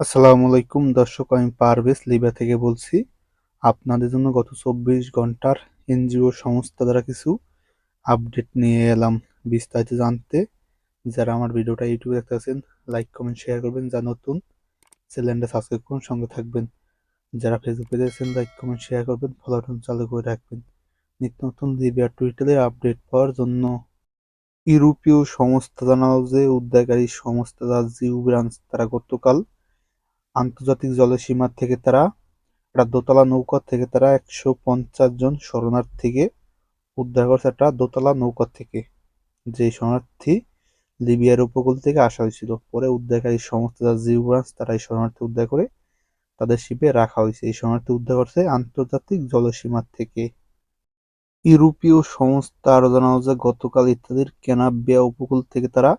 আসসালামু আলাইকুম দর্শক, আমি পারভেজ লিবিয়া থেকে বলছি। আপনাদের জন্য গত চব্বিশ ঘণ্টার এনজিও সংস্থা দ্বারা কিছু আপডেট নিয়ে এলাম বিস্তারিত জানতে। যারা আমার ভিডিওটা ইউটিউবে দেখতে আছেন, লাইক, কমেন্ট, শেয়ার করবেন। যা নতুন, চ্যানেলটা সাবস্ক্রাইব করুন, সঙ্গে থাকবেন। যারা ফেসবুক আছেন, লাইক, কমেন্ট, শেয়ার করবেন, ফলো বাটন চালু করে রাখবেন। নিত্য নতুন লিবিয়া টুইটারে আপডেট পাওয়ার জন্য ইউরোপীয় সংস্থা জানালো যে, উদ্ধারকারী সংস্থা জিউ ব্রাঞ্চ তারা গতকাল আন্তর্জাতিক জলসীমা থেকে তারা, একটা দোতলা নৌকা থেকে তারা একশো পঞ্চাশ জন শরণার্থীকে উদ্ধার করছে একটা দোতলা নৌকা থেকে। যে শরণার্থী লিবিয়ার উপকূল থেকে আসা হয়েছিল। পরে উদ্ধারকারী সংস্থা জিও ব্রাঞ্চ তারা এই শরণার্থী উদ্ধার করে তাদের শিপে রাখা হয়েছে। এই শরণার্থী উদ্ধার করছে আন্তর্জাতিক জলসীমা থেকে। ইউরোপীয় সংস্থা আরও জানানো যে গতকাল ইত্যাদির কেনাবিয়া উপকূল থেকে তারা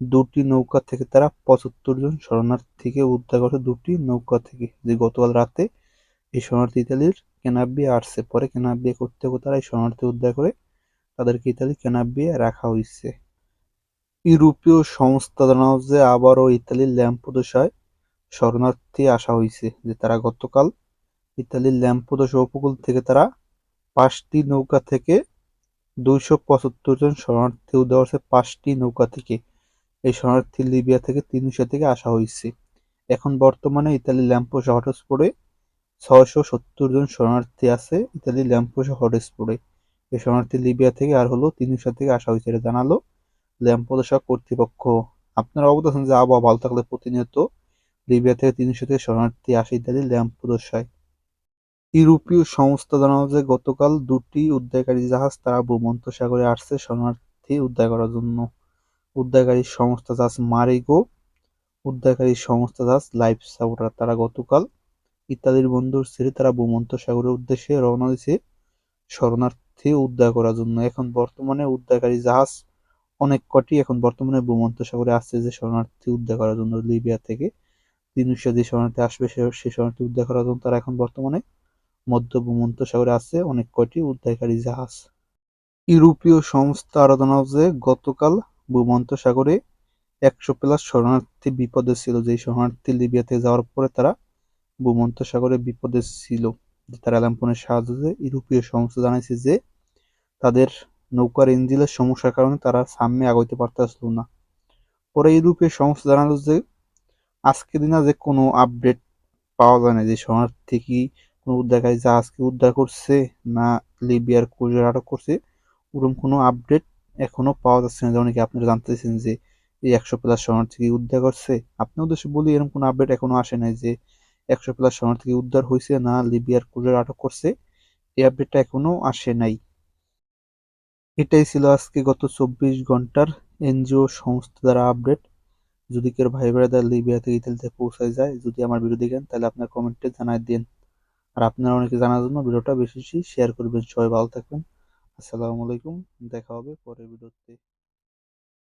দুটি নৌকা থেকে তারা পঁচাত্তর জন শরণার্থীকে উদ্ধার করে দুটি নৌকা থেকে যে গতকাল রাতে এই শরণার্থী ইতালির কেনাবিয়া আসছে পরে কেনাবিয়া করতে তারা এই শরণার্থী উদ্ধার করে তাদেরকে ইতালি কেনাবিয়া রাখা হয়েছে ইউরোপীয় সংস্থা জানাও যে আবারও ইতালির ল্যাম্পোদোসায় শরণার্থী আসা হয়েছে যে তারা গতকাল ইতালির ল্যাম্পোদোসা উপকূল থেকে তারা পাঁচটি নৌকা থেকে দুইশো পঁচাত্তর জন শরণার্থী উদ্ধার করছে। পাঁচটি নৌকা থেকে এই শরণার্থী লিবিয়া থেকে তিনশো থেকে আসা হয়েছে। এখন বর্তমানে ইতালি ল্যাম্পোসা হটস্পটে ছয়শো সত্তর জন শরণার্থী আছে ইতালি ল্যাম্পোসা হটস্পটে এই শরণার্থী লিবিয়া থেকে আর হলো তিনশো থেকে আসা হয়েছে এটা জানালো ল্যাম্পোসা কর্তৃপক্ষ। আপনারা অবগত আছেন যে আবহাওয়া ভালো থাকলে প্রতিনিয়ত লিবিয়া থেকে তিনশো থেকে শরণার্থী আসে ইতালি ল্যাম্পোদশায় ইউরোপীয় সংস্থা জানানো যে গতকাল দুটি উদ্ধারকারী জাহাজ তারা ভূমন্ত সাগরে আসছে শরণার্থী উদ্ধার করার জন্য। উদ্ধারকারী সংস্থা জাহাজ মারিগো, উদ্ধারকারী সংস্থা জাহাজ লাইফ সাপোর্টার তারা গতকাল ইত্যাদির বন্দর ছেড়ে তারা ভূমন্ত সাগরের উদ্দেশ্যে রওনা দিয়েছে। শরণার্থী উদ্ধার করার জন্য এখন বর্তমানে উদ্ধারকারী জাহাজ অনেক কটি এখন বর্তমানে ভূমন্ত সাগরে আসছে যে শরণার্থী উদ্ধার করার জন্য লিবিয়া থেকে। তিনশো যে শরণার্থী আসবে সে শরণার্থী উদ্ধার করার জন্য তারা এখন বর্তমানে মধ্য ভূমন্ত সাগরে আছে অনেক কয়টি উদ্ধারকারী জাহাজ। ইউরোপীয় সংস্থা আরাধনা গতকাল ভূমন্ত সাগরে একশো প্লাস শরণার্থী বিপদে ছিল। যে শরণার্থী লিবিয়াতে যাওয়ার পরে তারা ভূমন্ত সাগরে বিপদে ছিল। তারা ল্যাম্পনের সাহায্যে ইউরোপীয় সংস্থা জানাইছে যে, তাদের নৌকার ইঞ্জিনের সমস্যার কারণে তারা সামনে আগাইতে পারতেছিল না। পরে ইউরোপীয় সংস্থা জানালো যে, আজকে দিনে যে কোনো আপডেট পাওয়া যায় না। যে শরণার্থী কি কোনো উদ্ধারকারী জাহাজকে উদ্ধার করছে না, লিবিয়ার কুজের আটক করছে ওরকম কোনো আপডেট এখনও পাওয়া যাচ্ছে না। যেমন কি আপনারা জানতেছেন যে এই একশো প্লাস শরণার্থীকে উদ্ধার করছে। আপনার উদ্দেশ্যে বলি, এরকম কোনো আপডেট এখনও আসে নাই যে একশো প্লাস শরণার্থীকে উদ্ধার হয়েছে না লিবিয়ার কুজের আটক করছে। এই আপডেটটা এখনও আসে নাই। এটাই ছিল আজকে গত চব্বিশ ঘণ্টার এনজিও সংস্থা দ্বারা আপডেট যদি কেউ ভাই ব্রাদার লিবিয়া থেকে ইতালিতে পৌঁছায় যায়, যদি আমার ভিডিও দেখেন তাহলে আপনার কমেন্টে জানাই দিন। আর আপনারা অনেকে জানার জন্য ভিডিওটা বেশি বেশি শেয়ার করবেন। সবাই ভালো থাকবেন। আসসালামু আলাইকুম দেখা হবে পরের ভিডিওতে।